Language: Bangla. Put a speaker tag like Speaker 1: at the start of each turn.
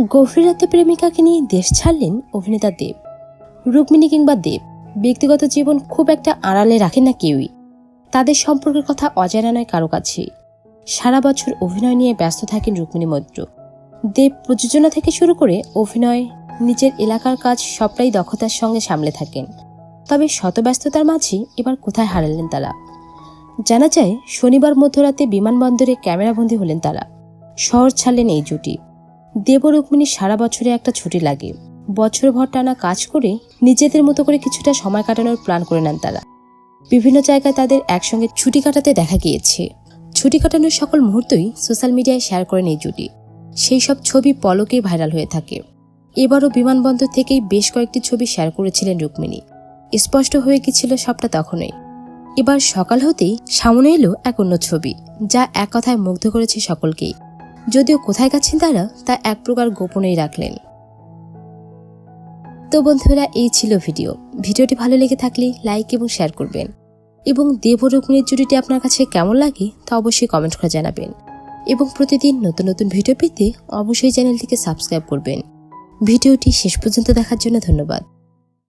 Speaker 1: গভীর রাতে প্রেমিকাকে নিয়ে দেশ ছাড়লেন অভিনেতা দেব। রুক্মিণী কিংবা দেব, ব্যক্তিগত জীবন খুব একটা আড়ালে রাখে না কেউই। তাদের সম্পর্কের কথা অজানা নয় কারও কাছে। সারা বছর অভিনয় নিয়ে ব্যস্ত থাকেন রুক্মিণী মৈত্র। দেব প্রযোজনা থেকে শুরু করে অভিনয়, নিজের এলাকার কাজ সবটাই দক্ষতার সঙ্গে সামলে থাকেন। তবে শত ব্যস্ততার মাঝে এবার কোথায় হারালেন তারা? জানা যায়, শনিবার মধ্যরাতে বিমানবন্দরে ক্যামেরাবন্দি হলেন তারা। শহর ছাড়লেন এই জুটি। দেব রুক্মিণী সারা বছরে একটা ছুটি লাগে। বছরভর টানা কাজ করে নিজেদের মতো করে কিছুটা সময় কাটানোর প্ল্যান করে নেন তারা। বিভিন্ন জায়গায় তাদের একসঙ্গে ছুটি কাটাতে দেখা গিয়েছে। ছুটি কাটানোর সকল মুহূর্তই সোশ্যাল মিডিয়ায় শেয়ার করেন এই জুটি। সেই সব ছবি পলকে ভাইরাল হয়ে থাকে। এবারও বিমানবন্দর থেকেই বেশ কয়েকটি ছবি শেয়ার করেছিলেন রুক্মিণী। স্পষ্ট হয়ে গেছিল সবটা তখনই। এবার সকাল হতেই সামনে এলো এক অন্য ছবি, যা এক কথায় মুগ্ধ করেছে সকলকেই। যদিও কোথায় গেছেন তারা, তা এক প্রকার গোপনেই রাখলেন। তো বন্ধুরা, এই ছিল ভিডিও। ভিডিওটি ভালো লেগে থাকলে লাইক এবং শেয়ার করবেন। এবং দেব রুক্মিণীর জুটিটি আপনার কাছে কেমন লাগে, তা অবশ্যই কমেন্ট করে জানাবেন। এবং প্রতিদিন নতুন নতুন ভিডিও পেতে অবশ্যই চ্যানেলটিকে সাবস্ক্রাইব করবেন। ভিডিওটি শেষ পর্যন্ত দেখার জন্য ধন্যবাদ।